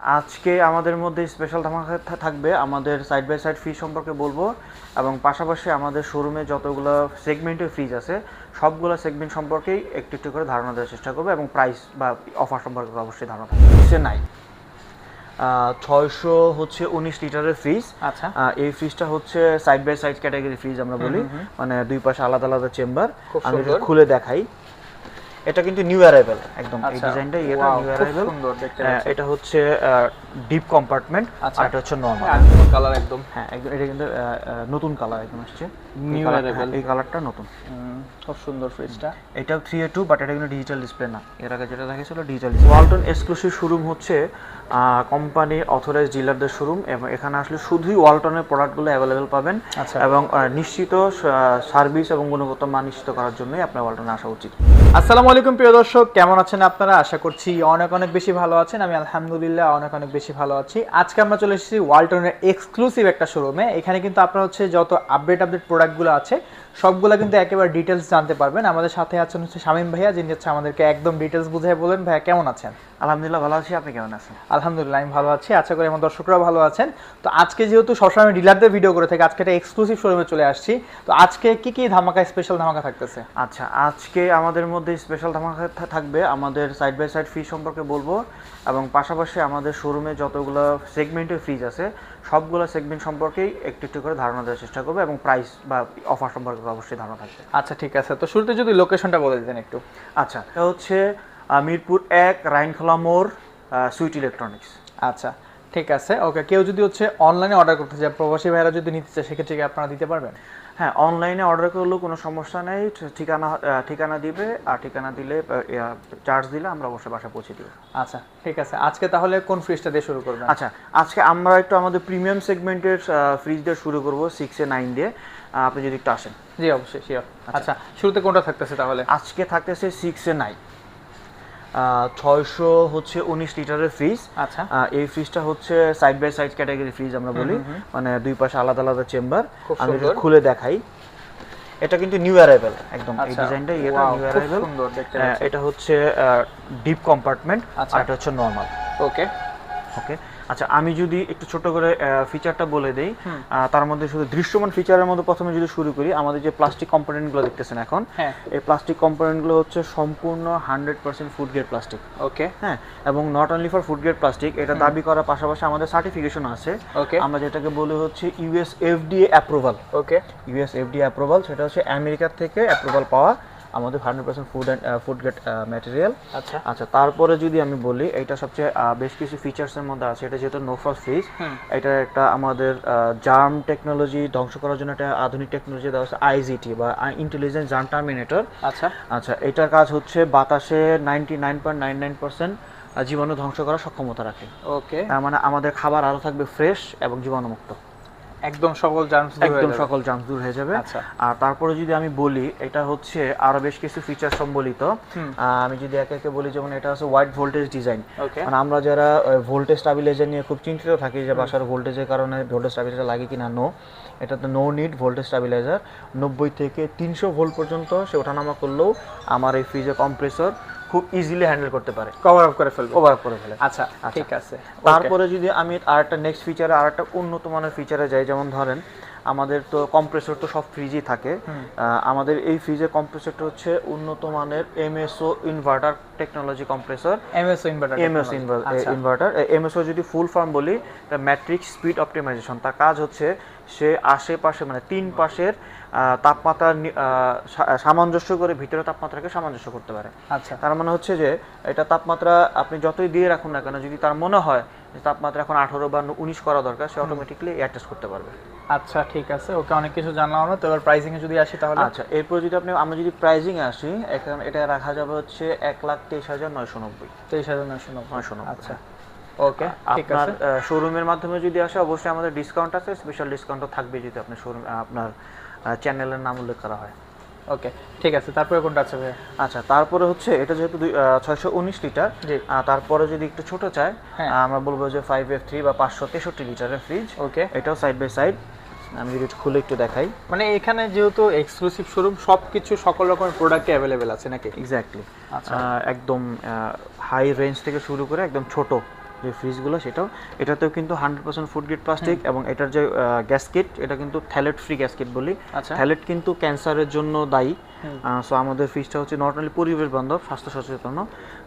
আজকে আমাদের মধ্যে স্পেশাল ধামাকা থাকবে। আমাদের সাইড বাই সাইড ফ্রিজ সম্পর্কে বলব এবং পাশাপাশি আমাদের শোরুমে যতগুলো সেগমেন্টের ফ্রিজ আছে সবগুলো সেগমেন্ট সম্পর্কেই একটু একটু করে ধারণা দেওয়ার চেষ্টা করব এবং প্রাইস বা অফার সম্পর্কে অবশ্যই ধারণা থাকবে। নাই ছয়শো হচ্ছে উনিশ লিটারের ফ্রিজ আচ্ছা। এই ফ্রিজটা হচ্ছে side by side category fridge আমরা বলি। মানে দুই পাশে আলাদা আলাদা চেম্বার আমি খুলে দেখাই। এটা কিন্তু নিউ অ্যারাইভেল একদম এই আচ্ছা, ডিজাইনটা এটা wow, নিউ অ্যারাইভেল সুন্দর দেখতে। এটা হচ্ছে ডিপ কম্পার্টমেন্ট আচ্ছা। আর এটা হচ্ছে নরমাল কালার একদম হ্যাঁ একদম এটা কিন্তু নতুন কালার একদম আসছে। নিউ। হ্যাঁ, এই কালারটা নতুন। হুম, খুব সুন্দর ফ্রিজটা এটাও থ্রি এ টু বাট এটা কিন্তু ডিজিটাল ডিসপ্লে না। এর আগে যেটা দেখেছিল ডিজিটাল ওয়ালটন এক্সক্লুসিভ শোরুম হচ্ছে কোম্পানি অথরাইজ ডিলারদের শোরুম এবং এখানে আসলে শুধুই ওয়ালটনের প্রোডাক্টগুলো অ্যাভেলেবেল পাবেন আচ্ছা। এবং নিশ্চিত সার্ভিস এবং গুণগত মান নিশ্চিত করার জন্যই আপনার ওয়ালটনে আসা উচিত। আসসালামু আলাইকুম প্রিয় দর্শক। কেমন আছেন আপনারা? আশা করছি অনেক অনেক বেশি ভালো আছেন। আমি আলহামদুলিল্লাহ অনেক অনেক বেশি ভালো আছি। আজকে আমরা চলে এসেছি ওয়ালটনের এক্সক্লুসিভ একটা শোরুমে এখানে কিন্তু আপনার হচ্ছে যত আপডেট আপডেট প্রোডাক্টগুলো আছে সবগুলো কিন্তু একেবারে ডিটেলস জানতে পারবেন। আমাদের সাথে আছেন হচ্ছে শামীম ভাইয়া যিনি হচ্ছে আমাদেরকে একদম ডিটেলস বুঝিয়ে বলেন ভাইয়া কেমন আছেন? আলহামদুলিল্লাহ ভালো আছি আপনি কেমন আছেন? আলহামদুলিল্লাহ আমি ভালো আছি। আশা করি আমার দর্শকরাও ভালো আছেন। তো আজকে যেহেতু সবসময় আমি ডিলারদের ভিডিও করে থাকি আজকে একটা এক্সক্লুসিভ শোরুমে চলে আসছি। তো আজকে কি কি ধামাকা স্পেশাল ধামাকা থাকতেছে? আচ্ছা আজকে আমাদের মধ্যে স্পেশাল ধামাকা থাকবে আমাদের সাইড বাই সাইড ফ্রিজ সম্পর্কে বলব এবং পাশাপাশি আমাদের শোরুমে যতগুলো সেগমেন্টের ফ্রিজ আছে সবগুলো সেগমেন্ট সম্পর্কেই একটু একটু করে ধারণা দেওয়ার চেষ্টা করব এবং প্রাইস বা অফার সম্পর্কে অবশ্যই ধারণা থাকবে। আচ্ছা ঠিক আছে। তো শুরুতে যদি লোকেশনটা বলে দিতেন একটু। আচ্ছা এটা হচ্ছে মিরপুর এক রাইনখোলা মোড় সুইট ইলেকট্রনিক্স। আচ্ছা ঠিক আছে। ওকে কেউ যদি হচ্ছে অনলাইনে অর্ডার করতে চায় প্রবাসী ভাইরা যদি নিতে চায় সেক্ষেত্রে কি আপনারা দিতে পারবেন? হ্যাঁ অনলাইনে অর্ডার করলেও কোনো সমস্যা নেই। ঠিকানা ঠিকানা দিবে আর ঠিকানা দিলে চার্জ দিলে আমরা অবশ্যই বাসা পৌঁছে দিব। আচ্ছা ঠিক আছে। আজকে তাহলে কোন ফ্রিজটা দিয়ে শুরু করবেন? আচ্ছা আজকে আমরা একটু আমাদের প্রিমিয়াম সেগমেন্টের ফ্রিজ দিয়ে শুরু করব সিক্স এ নাইন দিয়ে। আপনি যদি একটু আসেন। জি অবশ্যই শিওর আচ্ছা শুরুতে কোনটা থাকতেছে তাহলে? আজকে থাকতেছে সিক্স এ নাইন ছয়শো হচ্ছে উনিশ লিটারের ফ্রিজ আচ্ছা। এই ফ্রিজটা হচ্ছে side by side category fridge আমরা বলি। মানে দুই পাশে আলাদা আলাদা চেম্বার আমি খুলে দেখাই। এটা কিন্তু নিউ অ্যারাইভেল একদম। এই আচ্ছা, ডিজাইনটা এটা wow, নিউ অ্যারাইভেল। এটা হচ্ছে ডিপ কম্পার্টমেন্ট আচ্ছা। আর এটা হচ্ছে নর্মাল ওকে ওকে আচ্ছা আমি যদি একটু ছোট করে ফিচারটা বলে দেই তার মধ্যে শুধু দৃশ্যমান ফিচারের মধ্যে প্রথমে যদি শুরু করি আমাদের যে প্লাস্টিক কম্পোনেন্টগুলো দেখতেছেন এখন হ্যাঁ। এই প্লাস্টিক কম্পোনেন্টগুলো হচ্ছে সম্পূর্ণ hundred percent food grade plastic okay হ্যাঁ? এবং not only for food grade plastic এটা দাবি করার পাশাপাশি আমাদের সার্টিফিকেশন আছে। ওকে আমরা যেটাকে বলি হচ্ছে US FDA approval okay US FDA approval সেটা হচ্ছে আমেরিকার থেকে অ্যাপ্রুভাল পাওয়া আমাদের hundred percent food and food grade material আচ্ছা। আচ্ছা তারপরে যদি আমি বলি এটা সবচেয়ে বেশ কিছু ফিচার্সের মধ্যে আছে। এটা যেহেতু নো ফ্রস্ট ফ্রিজ এটা একটা আমাদের জার্ম টেকনোলজি ধ্বংস করার জন্য একটা আধুনিক টেকনোলজি দেওয়া হচ্ছে আইজিটি বা ইন্টেলিজেন্ট জার্ম টার্মিনেটর আচ্ছা। আচ্ছা এটার কাজ হচ্ছে বাতাসে ninety nine point nine nine percent জীবাণু ধ্বংস করার সক্ষমতা রাখে। ওকে তার মানে আমাদের খাবার আরও থাকবে ফ্রেশ এবং জীবাণুমুক্ত। একদম সকল জার্মস একদম সকল জাঙ্ক দূর হয়ে যাবে। আচ্ছা। আর তারপরে যদি আমি বলি এটা হচ্ছে আরও বেশ কিছু ফিচার সম্বলিত। আমি যদি একে একে বলি যেমন এটা হচ্ছে হোয়াইট ভোল্টেজ ডিজাইন মানে আমরা যারা ভোল্টেজ স্টাবিলাইজার নিয়ে খুব চিন্তিত থাকি যে বাসার ভোল্টেজের কারণে ভোল্টেজ স্টাবিলাইজার লাগে কিনা নো এটাতে নো নিড ভোল্টেজ স্টাবিলাইজার নব্বই থেকে তিনশো ভোল্ট পর্যন্ত সে ওঠানামা করলেও আমার এই ফ্রিজের কম্প্রেসর খুব ইজিলি হ্যান্ডেল করতে পারে। কভার আপ করে ফেলব। ওভার করে ফেলে। আচ্ছা ঠিক আছে। তারপরে যদি আমি আরেকটা নেক্সট ফিচারে আরেকটা উন্নত মানের ফিচারে যাই যেমন ধরেন আমাদের তো কম্প্রেসর তো সব ফ্রিজই থাকে। আমাদের এই ফ্রিজের কম্প্রেসরটা হচ্ছে উন্নত মানের MSO inverter technology compressor MSO inverter MS আচ্ছা। ইনভার্টার এমএসও যদি ফুল ফর্ম বলি ম্যাট্রিক্স স্পিড অপটিমাইজেশন তার কাজ হচ্ছে সে আশেপাশে মানে তিন পাশের তাপমাত্রা সামঞ্জস্য করে ভিতরে তাপমাত্রাকে সামঞ্জস্য করতে পারে। আচ্ছা। তার মানে হচ্ছে যে এটা তাপমাত্রা আপনি যতই দিয়ে রাখুন না কেন যদি তার মনে হয় যে তাপমাত্রা এখন আঠারো বা উনিশ করা দরকার সে অটোমেটিকলি অ্যাডজাস্ট করতে পারবে। আচ্ছা ঠিক আছে। ওকে অনেক কিছু জানলাম আমরা তো এবার প্রাইসিং এ যদি আসি তাহলে? আচ্ছা এরপর যদি আপনি আমরা যদি প্রাইজিং আসি এখানে এটা রাখা যাবে হচ্ছে এক লাখ তেইশ হাজার নয়শো নব্বই। তেইশ হাজার নয়শো নব্বই। নয়শো নব্বই আচ্ছা। ওকে আপনার শোরুমের মাধ্যমে যদি আসে অবশ্যই আমাদের ডিসকাউন্ট আছে স্পেশাল ডিসকাউন্টও থাকবে যদি আপনার শোরুম আপনার চ্যানেলের নাম উল্লেখ করা হয়। ওকে ঠিক আছে। তারপরে কোনটা আছে আচ্ছা তারপরে হচ্ছে এটা যেহেতু ছয়শো উনিশ লিটার। তারপরে যদি একটু ছোট চায় হ্যাঁ। আমরা বলব যে ফাইভ এফ থ্রি বা পাঁচশো তেষট্টি লিটারের ফ্রিজ ওকে এটাও সাইড বাই সাইড আমি যদি খুলে একটু দেখাই। মানে এখানে যেহেতু এক্সক্লুসিভ শোরুম সবকিছু সকল রকমের প্রোডাক্ট অ্যাভেলেবেল আছে নাকি? এক্স্যাক্টলি আচ্ছা। একদম হাই রেঞ্জ থেকে শুরু করে একদম ছোট। যে ফ্রিজগুলো সেটাও। এটাতেও কিন্তু hundred percent food grade plastic এবং এটার যে গ্যাসকিট এটা কিন্তু থ্যালেট ফ্রি গ্যাসকিট বলি। আচ্ছা। থ্যালেট কিন্তু ক্যান্সারের জন্য দায়ী। সো আমাদের ফ্রিজটা হচ্ছে নট অনলি পরিবেশ বান্ধব স্বাস্থ্য সচেতন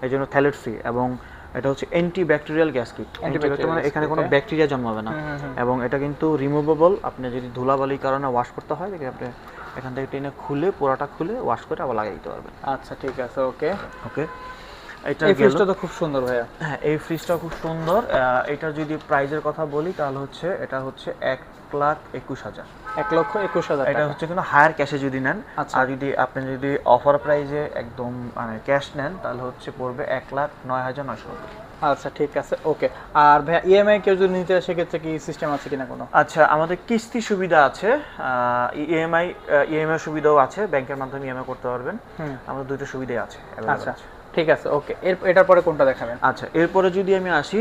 এই জন্য থ্যালেট ফ্রি এবং এটা হচ্ছে অ্যান্টি ব্যাকটেরিয়াল গ্যাসকিট Antibacterial মানে এখানে কোনো ব্যাকটেরিয়া জন্মাবে না। এবং এটা কিন্তু রিমুভেবল আপনি যদি ধুলাবালির কারণে ওয়াশ করতে হয় দেখে আপনি এখান থেকে টেনে খুলে পোড়াটা খুলে ওয়াশ করে আবার লাগিয়ে দিতে পারবেন। আচ্ছা ঠিক আছে ওকে ওকে এটা এই ফ্রিজটা তো খুব সুন্দর ভাইয়া। হ্যাঁ এই ফ্রিজটা খুব সুন্দর। এটার যদি প্রাইজের কথা বলি তাহলে হচ্ছে এটা হচ্ছে এক লাখ একুশ হাজার। এক লক্ষ একুশ হাজার এটা হচ্ছে কিন্তু হায়ার ক্যাশে যদি নেন আচ্ছা। আর যদি আপনি যদি অফার প্রাইজে একদম মানে ক্যাশ নেন তাহলে হচ্ছে পড়বে এক লাখ নয় হাজার নয়শো নব্বই। আচ্ছা ঠিক আছে ওকে আর ভাইয়া ইএমআই কেউ যদি নিতে হয় সেক্ষেত্রে কি সিস্টেম আছে কিনা কোনো? আচ্ছা আমাদের কিস্তি সুবিধা আছে। ইএমআই ইএমআই সুবিধাও আছে। ব্যাংকের মাধ্যমে ইএমআই করতে পারবেন। আমাদের দুটো সুবিধাই আছে আচ্ছা। ঠিক আছে ওকে এর এটার পরে কোনটা দেখাবেন? আচ্ছা এরপরে যদি আমি আসি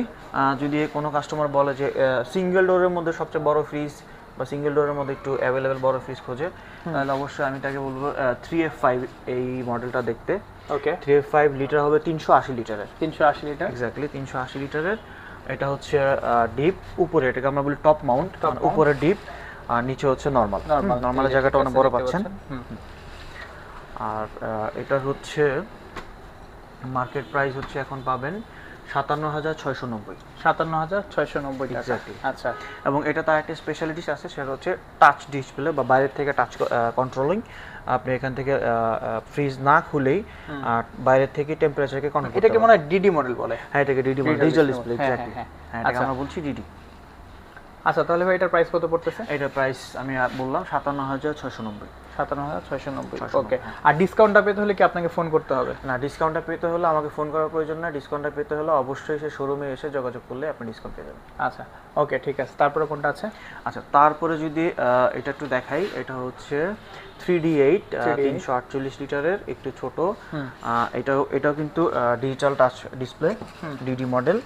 যদি কোনো কাস্টমার বলে যে সিঙ্গেল ডোরের মধ্যে সবচেয়ে বড় ফ্রিজ বা সিঙ্গেল ডোরের মধ্যে একটু অ্যাভেলেবেল বড় ফ্রিজ খোঁজে তাহলে অবশ্যই আমি তাকে বলব থ্রি এফ ফাইভ এই মডেলটা দেখতে। Okay three F five litre হবে তিনশো আশি লিটারের তিনশো আশি লিটার এক্স্যাক্টলি তিনশো আশি লিটারের এটা হচ্ছে ডিপ উপরে এটাকে আমরা বলি টপ মাউন্ট উপরে ডিপ আর নিচে হচ্ছে নর্মাল নর্মাল নর্মালের জায়গাটা অনেক বড় পাচ্ছেন। আর এটা হচ্ছে মার্কেট প্রাইস হচ্ছে এখন পাবেন সাতান্ন হাজার ছয়শো নব্বই। সাতান্ন হাজার ছয়শো নব্বই টাকা। আচ্ছা। এবং এটা তার একটা স্পেশালিটিস আছে সেটা হচ্ছে টাচ ডিসপ্লে বা বাইরের থেকে টাচ কন্ট্রোলিং আপনি এখান থেকে ফ্রিজ না খুলেই আর বাইরের থেকে টেম্পারেচারকে কন্ট্রোল এটাকে মনে হয় ডিডি মডেল বলে। হ্যাঁ এটাকে DD Digital digital display exactly হ্যাঁ। এটাকে আচ্ছা। আমরা বলছি ডিডি আচ্ছা তাহলে ভাই এটার প্রাইস কত পড়তেছে? এটার প্রাইস আমি বললাম সাতান্ন হাজার ছয়শো নব্বই। সাতান্ন হাজার ছয়শো নব্বই। ওকে আর ডিসকাউন্টটা পেতে হলে কি আপনাকে ফোন করতে হবে? না ডিসকাউন্টটা পেতে হলে আমাকে ফোন করার প্রয়োজন না ডিসকাউন্টটা পেতে হলে অবশ্যই সে শোরুমে এসে যোগাযোগ করলে আপনি ডিসকাউন্ট পেয়ে যাবেন। আচ্ছা ওকে ঠিক আছে। তারপরে কোনটা আছে? আচ্ছা তারপরে যদি এটা একটু দেখাই এটা হচ্ছে থ্রি ডি এইট তিনশো আটচল্লিশ লিটারের একটু ছোট। এটাও এটাও কিন্তু digital touch display DD model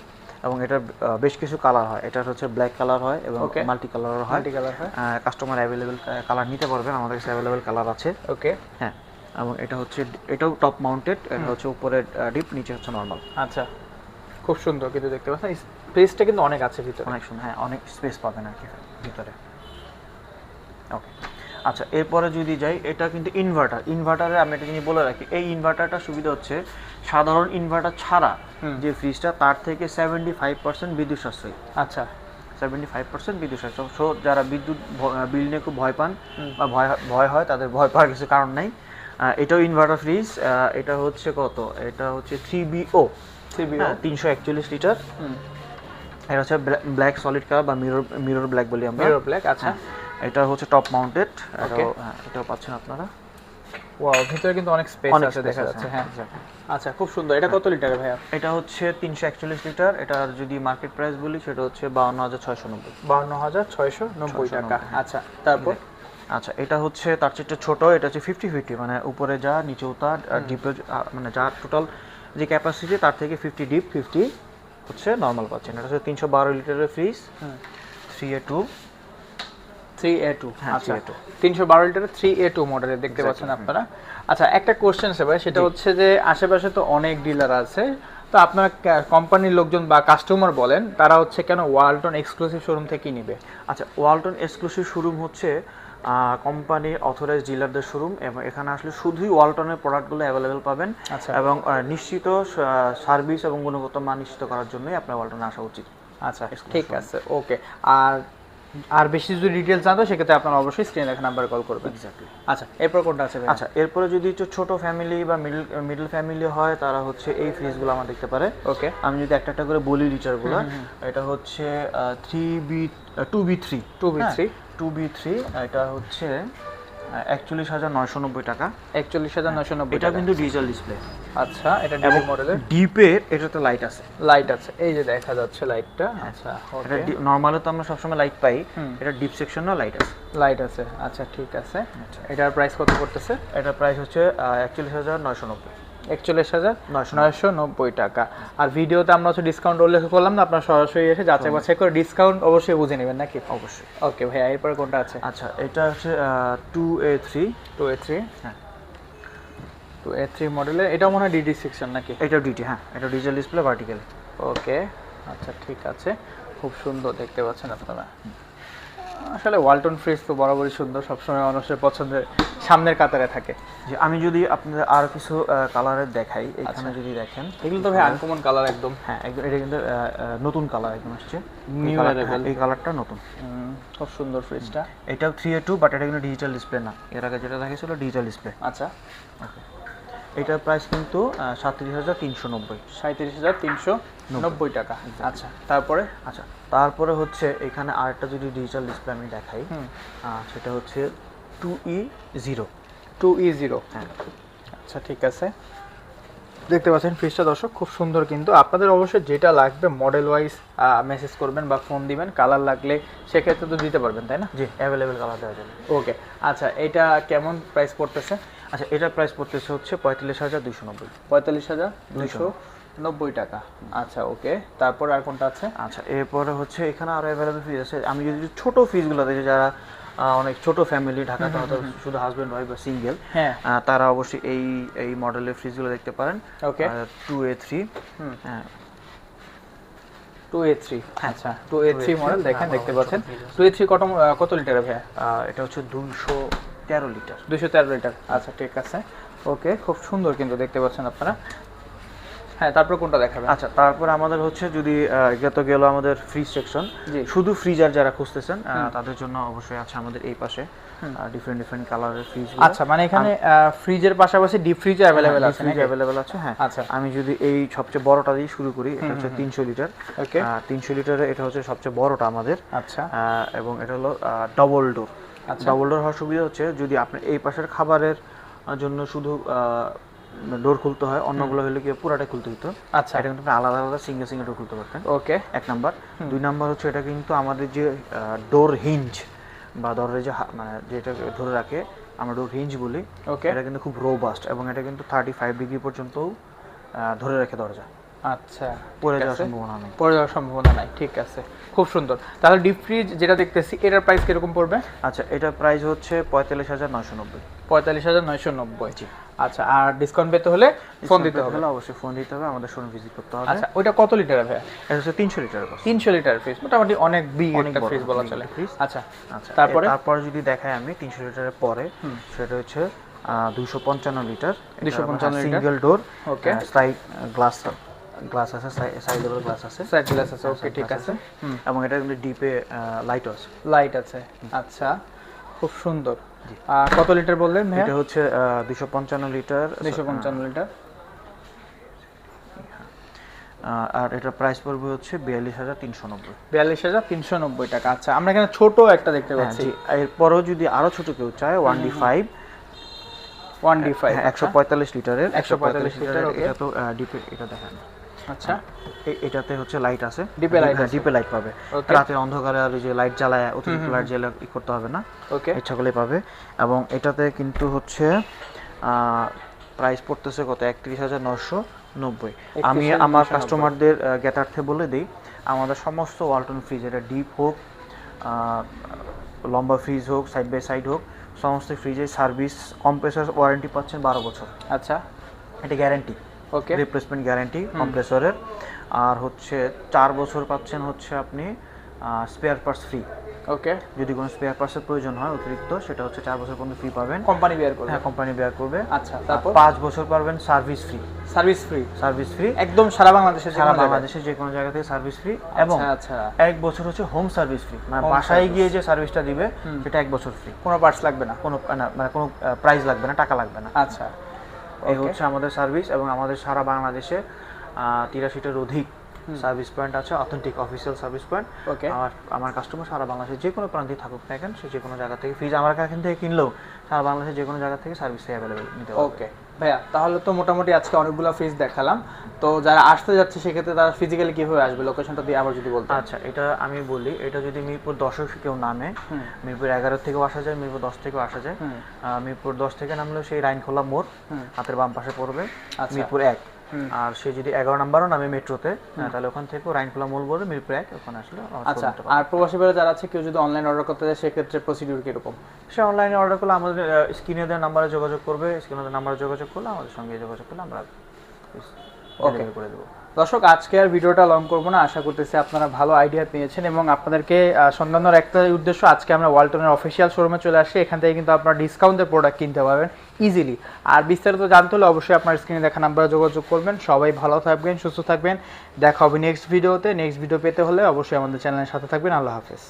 এবং এটার বেশ কিছু কালার হয়। এটার হচ্ছে ব্ল্যাক কালার হয় এবং. মাল্টি কালার হয়। মাল্টি কালার হয়। কাস্টমার অ্যাভেলেবেল কালার নিতে পারবেন। আমাদের কাছে অ্যাভেলেবেল কালার আছে। ওকে হ্যাঁ এবং এটা হচ্ছে এটাও টপ মাউন্টেড এটা হচ্ছে উপরে ডিপ নিচে হচ্ছে নর্মাল আচ্ছা খুব সুন্দর কিন্তু দেখতে পাচ্ছেন। স্পেসটা কিন্তু অনেক আছে ভিতরে। অনেক সুন্দর হ্যাঁ অনেক স্পেস পাবেন আর কি ভিতরে। ওকে আচ্ছা এরপরে যদি যাই এটা কিন্তু ইনভার্টার ইনভার্টারে আমি একটা জিনিস বলে রাখি এই ইনভার্টারটা সুবিধা হচ্ছে সাধারণ ইনভার্টার ছাড়া যে ফ্রিজটা তার থেকে সেভেন্টি ফাইভ পার্সেন্ট বিদ্যুৎ সাশ্রয়ী। আচ্ছা। সেভেন্টি ফাইভ পার্সেন্ট বিদ্যুৎ সাশ্রয়। সো যারা বিদ্যুৎ বিল নিয়ে খুব ভয় পান বা ভয় ভয় হয় তাদের ভয় পাওয়ার কিছু কারণ নাই। এটাও ইনভার্টার ফ্রিজ এটা হচ্ছে কত? এটা হচ্ছে থ্রি বিও সিবি তিনশো একচল্লিশ লিটার। এটা হচ্ছে ব্ল্যাক সলিড কালার বা মিরর মিরর ব্ল্যাক বলি আমরা। মিরর ব্ল্যাক আচ্ছা। হ্যাঁ, এটা হচ্ছে টপ মাউন্টেড Okay. এটাও পাচ্ছেন আপনারা। ওয়াও ভিতরে কিন্তু অনেক স্পেস আছে দেখা যাচ্ছে হ্যাঁ, হ্যাঁ আচ্ছা খুব সুন্দর। এটা কত লিটারে ভাইয়া? এটা হচ্ছে তিনশো একচল্লিশ লিটার এটার যদি মার্কেট প্রাইস বলি সেটা হচ্ছে বাউন্ন হাজার ছয়শো নব্বই। বাউন্ন হাজার ছয়শো নব্বই টাকা। আচ্ছা তারপর? আচ্ছা এটা হচ্ছে তার চেয়ে একটু ছোট এটা হচ্ছে ফিফটি ফিফটি মানে উপরে যা নিচেও তা ডিপে মানে যা টোটাল যে ক্যাপাসিটি তার থেকে ফিফটি ডিপ ফিফটি হচ্ছে নর্মাল পাচ্ছেন। এটা হচ্ছে তিনশো বারো লিটারের fridge three A two three A two. হ্যাঁ, আচ্ছা 3A2 তিনশো বারো লিটারের থ্রি এ টু মডেলের দেখতে পাচ্ছেন আপনারা। আচ্ছা একটা কোশ্চেন আছে ভাই সেটা হচ্ছে যে আশেপাশে তো অনেক ডিলার আছে তো আপনার কোম্পানির লোকজন বা কাস্টমার বলেন তারা হচ্ছে কেন ওয়ালটন এক্সক্লুসিভ শোরুম থেকেই নিবে? আচ্ছা ওয়ালটন এক্সক্লুসিভ শোরুম হচ্ছে অথরাইজ ডিলারদের শোরুম এবং এখানে আসলে শুধুই ওয়ালটনের প্রোডাক্টগুলো অ্যাভেলেবেল পাবেন আচ্ছা। এবং নিশ্চিত সার্ভিস এবং গুণগত মান নিশ্চিত করার জন্যই আপনার ওয়ালটনে আসা উচিত। আচ্ছা ঠিক আছে ওকে আর আর বেশি যদি ডিটেলস জানতে হয়, সেক্ষেত্রে আপনারা অবশ্যই স্ক্রিনে দেখা নাম্বারে কল করবেন। এক্স্যাক্টলি আচ্ছা এরপর কোনটা আছে আচ্ছা এরপরে যদি একটু ছোট ফ্যামিলি বা মিডল মিডল ফ্যামিলি হয় তারা হচ্ছে এই ফ্রিজগুলো আমার দেখতে পারে। ওকে আমি যদি একটা একটা করে বলি রিচারগুলো এটা হচ্ছে three B two B three 2B3 two B three এটা হচ্ছে একচল্লিশ হাজার নয়শো নব্বই টাকা। একচল্লিশ হাজার নয়শো নব্বই এটা কিন্তু ডিজিটাল ডিসপ্লে আচ্ছা এটা ডিজিটাল মডেলের ডিপের এটাতে লাইট আছে। লাইট আছে। এই যে দেখা যাচ্ছে লাইটটা আচ্ছা এটা নর্মালি তো আমরা সবসময় লাইট পাই। এটা ডিপ সেকশনও লাইট আছে। লাইট আছে। আচ্ছা ঠিক আছে। এটার প্রাইস কত পড়তেছে? এটা প্রাইস হচ্ছে একচল্লিশ হাজার নয়শো নব্বই। একচল্লিশ হাজার নয়শো নয়শো নব্বই টাকা। আর ভিডিওতে আমরা হচ্ছে ডিসকাউন্ট উল্লেখ করলাম না আপনার সরাসরি এসে যাচাই বাছাই করে ডিসকাউন্ট অবশ্যই বুঝে নেবেন নাকি? অবশ্যই। ওকে ভাইয়া এরপরে কোনটা আছে? আচ্ছা এটা হচ্ছে two A three two A three হ্যাঁ। টু এ থ্রি মডেলের এটাও মনে হয় ডিডি সেকশন নাকি? এটাও ডিটি হ্যাঁ এটা ডিজিটাল ডিসপ্লে ভার্টিক্যাল ওকে আচ্ছা ঠিক আছে। খুব সুন্দর দেখতে পাচ্ছেন আপনারা। আসলে ওয়ালটন ফ্রিজ তো বরাবরই সুন্দর সবসময় মানুষের পছন্দের সামনের কাতারে থাকে। যে আমি যদি আপনাদের আর কিছু কালারের দেখাই এখানে যদি দেখেন। এগুলো তো ভাই আনকমন কালার একদম। হ্যাঁ একদম এটা কিন্তু নতুন কালার একদম আসছে. হ্যাঁ, এই কালারটা নতুন। খুব সুন্দর ফ্রিজটা এটাও থ্রি এ টু বাট এটা কিন্তু ডিজিটাল ডিসপ্লে না। এর আগে যেটা দেখেছিল ডিজিটাল ডিসপ্লে আচ্ছা। এটার প্রাইস কিন্তু সাতত্রিশ হাজার তিনশো নব্বই। সাঁত্রিশ হাজার তিনশো নব্বই টাকা। আচ্ছা তারপরে? আচ্ছা তারপরে হচ্ছে এখানে আরেকটা যদি ডিজিটাল ডিসপ্লে আমি দেখাই হুম। সেটা হচ্ছে two E zero two E zero হ্যাঁ। আচ্ছা ঠিক আছে। দেখতে পাচ্ছেন ফ্রিজটা দর্শক খুব সুন্দর কিন্তু। আপনাদের অবশ্যই যেটা লাগবে মডেল ওয়াইজ মেসেজ করবেন বা ফোন দিবেন কালার লাগলে সেক্ষেত্রে তো দিতে পারবেন তাই না? জি অ্যাভেলেবেল কালার দেওয়া যাবে। ওকে আচ্ছা এটা কেমন প্রাইস পড়তেছে? আচ্ছা এটার প্রাইস পড়তেছে হচ্ছে পঁয়তাল্লিশ হাজার দুশো নব্বই। পঁয়তাল্লিশ হাজার দুশো নব্বই টাকা। আচ্ছা ওকে তারপর আর কোনটা আছে? আচ্ছা এরপরে হচ্ছে এখানে আরও অ্যাভেলেবেল ফ্রিজ আছে। আমি যদি ছোট ফ্রিজগুলো দেখি যারা অনেক ছোট ফ্যামিলি ঢাকাতে হয়তো শুধু হাজবেন্ড ওয়াইফ বা সিঙ্গেল হ্যাঁ। তারা অবশ্যই এই এই মডেলের ফ্রিজগুলো দেখতে পারেন। ওকে টু এ থ্রি হুম। হ্যাঁ। টু এ থ্রি আচ্ছা two A three 2A3 model দেখেন হ্যাঁ, দেখতে পাচ্ছেন। টু এ থ্রি কত কত লিটার ভাইয়া? এটা হচ্ছে দুইশো তেরো লিটার। দুশো তেরো লিটার। আচ্ছা ঠিক আছে। ওকে খুব সুন্দর কিন্তু দেখতে পাচ্ছেন আপনারা। হ্যাঁ তারপর কোনটা দেখাবেন? আচ্ছা তারপর আমাদের হচ্ছে যদি এটা তো গেল আমাদের ফ্রিজ সেকশন। শুধু ফ্রিজার যারা খুঁজতেছেন তাদের জন্য অবশ্যই আছে আমাদের এই পাশে ডিফারেন্ট ডিফারেন্ট কালারের ফ্রিজ আচ্ছা মানে এখানে ফ্রিজের পাশাপাশি ডিপ ফ্রিজ অ্যাভেলেবেল আছে ফ্রিজ? অ্যাভেলেবেল আছে হ্যাঁ। আচ্ছা। আমি যদি এই সবচেয়ে বড়টা দিয়ে শুরু করি এটা হচ্ছে তিনশো লিটার। ওকে। তিনশো লিটারে এটা হচ্ছে সবচেয়ে বড়টা আমাদের। আচ্ছা। এবং এটা হলো ডবল ডোর। ডবল ডোর হওয়ার সুবিধা হচ্ছে যদি আপনার এই পাশের খাবারের জন্য শুধু ডোর খুলতে হয় অন্যগুলো হলে কি পুরাটাই খুলতে হতো? আচ্ছা। এটা কিন্তু আপনি আলাদা আলাদা সিঙ্গেল সিঙ্গেল ডোর খুলতে পারতেন। ওকে। এক নাম্বার। দুই নাম্বার হচ্ছে এটা কিন্তু আমাদের যে ডোর হিঞ্জ বা দরজা যে মানে যেটা ধরে রাখে আমরা ডোর হিঞ্জ বলি ওকে। এটা কিন্তু খুব রোবাস্ট এবং এটা কিন্তু থার্টি ফাইভ ডিগ্রি পর্যন্তও ধরে রাখে দরজা। আচ্ছা পড়ে যাওয়ার। সম্ভাবনা নেই। পড়ে যাওয়ার সম্ভাবনা নাই ঠিক আছে। খুব সুন্দর। তাহলে ডিপ ফ্রিজ যেটা দেখতেছি এটার প্রাইস কীরকম পড়বে? আচ্ছা এটার প্রাইস হচ্ছে পঁয়তাল্লিশ হাজার নয়শো নব্বই। পঁয়তাল্লিশ হাজার নয়শো নব্বই। আচ্ছা আর ডিসকাউন্ট পেতে হলে ফোন দিতে হবে। অবশ্যই ফোন দিতে হবে আমাদের শোরুম ভিজিট করতে হবে। আচ্ছা ওইটা কত লিটার ভাই এটা হচ্ছে তিনশো লিটারের বাস তিনশো লিটার ফ্রিজ মোটামুটি অনেক বিগ একটা ফ্রিজ বলা চলে। আচ্ছা আচ্ছা তারপরে? তারপরে যদি দেখাই আমি তিনশো লিটারের পরে সেটা হচ্ছে দুশো পঞ্চান্ন litre 255 litre. Single door. Side glass glass আছে সাইড লেভেল গ্লাস আছে। সাইড গ্লাস আছে ওকে ঠিক আছে। এবং এটা কিন্তু ডিপে লাইটও আছে। লাইট আছে আচ্ছা খুব সুন্দর। আর কত লিটার বললেন এটা হচ্ছে দুশো পঞ্চান্ন লিটার দুশো পঞ্চান্ন লিটার আর এটার প্রাইস পড়বে হচ্ছে বিয়াল্লিশ হাজার তিনশো নব্বই। বিয়াল্লিশ হাজার তিনশো নব্বই টাকা আচ্ছা আমরা এখানে ছোট একটা দেখতে পাচ্ছি। এরপরেও যদি আরও ছোট কেউ চায় one D five one D five একশো পঁয়তাল্লিশ লিটারের 145 লিটার, okay. এটা তো ডিপে এটা দেখেন। আচ্ছা। এটাতে হচ্ছে লাইট আছে। ডিপে আছে। ডিপে লাইট পাবে। Okay. রাতে অন্ধকারে আর যে লাইট জ্বালায় অতিরিক্ত লাইট জ্বালা ই করতে হবে না। ওকে ইচ্ছা করলে পাবে। এবং এটাতে কিন্তু হচ্ছে প্রাইস পড়তেছে কত? একত্রিশ হাজার নশো নব্বই। আমি আমার কাস্টমারদের জ্ঞাতার্থে বলে দিই আমাদের সমস্ত ওয়ালটন ফ্রিজ এটা ডিপ হোক লম্বা ফ্রিজ হোক সাইড বাই সাইড হোক সমস্ত ফ্রিজের সার্ভিস কম্প্রেসার ওয়ারেন্টি পাচ্ছেন বারো বছর। আচ্ছা। এটা গ্যারেন্টি ওকে রিপ্লেসমেন্ট গ্যারান্টি কম্প্রেসরের আর হচ্ছে চার বছর পাচ্ছেন হচ্ছে আপনি স্পেয়ার পার্টস ফ্রি ওকে যদি কোনো স্পেয়ার পার্টসের প্রয়োজন হয় অতিরিক্ত সেটা হচ্ছে চার বছর পর্যন্ত ফ্রি পাবেন। কোম্পানি বের করবে। হ্যাঁ কোম্পানি বেয়ার করবে। আচ্ছা তারপর? পাঁচ বছর পাবেন service free service free service free একদম সারা বাংলাদেশে সারা বাংলাদেশে যে কোনো জায়গা থেকে সার্ভিস ফ্রি এবং আচ্ছা। এক বছর হচ্ছে হোম সার্ভিস ফ্রি মানে বাসায় গিয়ে যে সার্ভিসটা দিবে সেটা এক বছর ফ্রি কোনো পার্টস লাগবে না? কোনো মানে কোনো প্রাইস লাগবে না টাকা লাগবে না। আচ্ছা। এই হচ্ছে আমাদের সার্ভিস এবং আমাদের সারা বাংলাদেশে তিরাশিটার অধিক সার্ভিস পয়েন্ট আছে authentic official service point. Okay আমার আমার কাস্টমার সারা বাংলাদেশে যে কোনো প্রান্তে থাকুক না কেন সে যে কোনো জায়গা থেকে ফ্রিজ আমার এখান থেকে কিনলেও সারা বাংলাদেশে যে কোনো জায়গা থেকে সার্ভিস অ্যাভেলেবেল নিতে ওকে ভাইয়া তাহলে তো মোটামুটি আজকে অনেকগুলো ফ্রিজ দেখালাম। তো যারা আসতে যাচ্ছে সেক্ষেত্রে তারা ফিজিক্যালি কীভাবে আসবে? লোকেশনটা দিয়ে আবার যদি বলতে আচ্ছা এটা আমি বলি এটা যদি মিরপুর দশক কেউ নামে মিরপুর এগারো থেকেও আসা যায় মিরপুর দশ থেকেও আসা যায়। আহ, মিরপুর দশ থেকে নামলেও সেই রাইনখোলা মোড় হাতের বাম পাশে পড়বে আচ্ছা। মিরপুর এক। আর সে যদি এগারো নাম্বারও নামে মেট্রোতে তাহলে ওখান থেকে রাইনখোলা মোড় বলবে মিরপুর এক ওখানে আসলে আচ্ছা আর প্রবাসী বেড়ে যারা আছে কেউ যদি অনলাইন অর্ডার করতে যায় সেক্ষেত্রে প্রসিডিউর কীরকম? সে অনলাইনে অর্ডার করলে আমাদের স্ক্রিনে দেওয়া নাম্বারে যোগাযোগ করবে স্ক্রিনে দেওয়া নাম্বারে যোগাযোগ করলে আমাদের সঙ্গে যোগাযোগ করলে আমরা ওকে করে দেবো। দর্শক আজকে আর ভিডিওটা লং করব না। আশা করতেছি আপনারা ভালো আইডিয়া পেয়েছেন এবং আপনাদেরকে সন্ধানোর একটা উদ্দেশ্য আজকে আমরা ওয়ালটনের অফিসিয়াল শোরুমে চলে আসছি। এখান থেকে কিন্তু আপনারা ডিসকাউন্টের প্রোডাক্ট কিনতে পারবেন। ইজিলি আর বিস্তারিত জানতে হলে অবশ্যই আপনার স্ক্রিনে দেখা নাম্বারে যোগাযোগ করবেন। সবাই ভালো থাকবেন, সুস্থ থাকবেন। দেখা হবে নেক্সট ভিডিওতে নেক্সট ভিডিও পেতে হলে অবশ্যই আমাদের চ্যানেলের সাথে থাকবেন। আল্লাহ হাফেজ।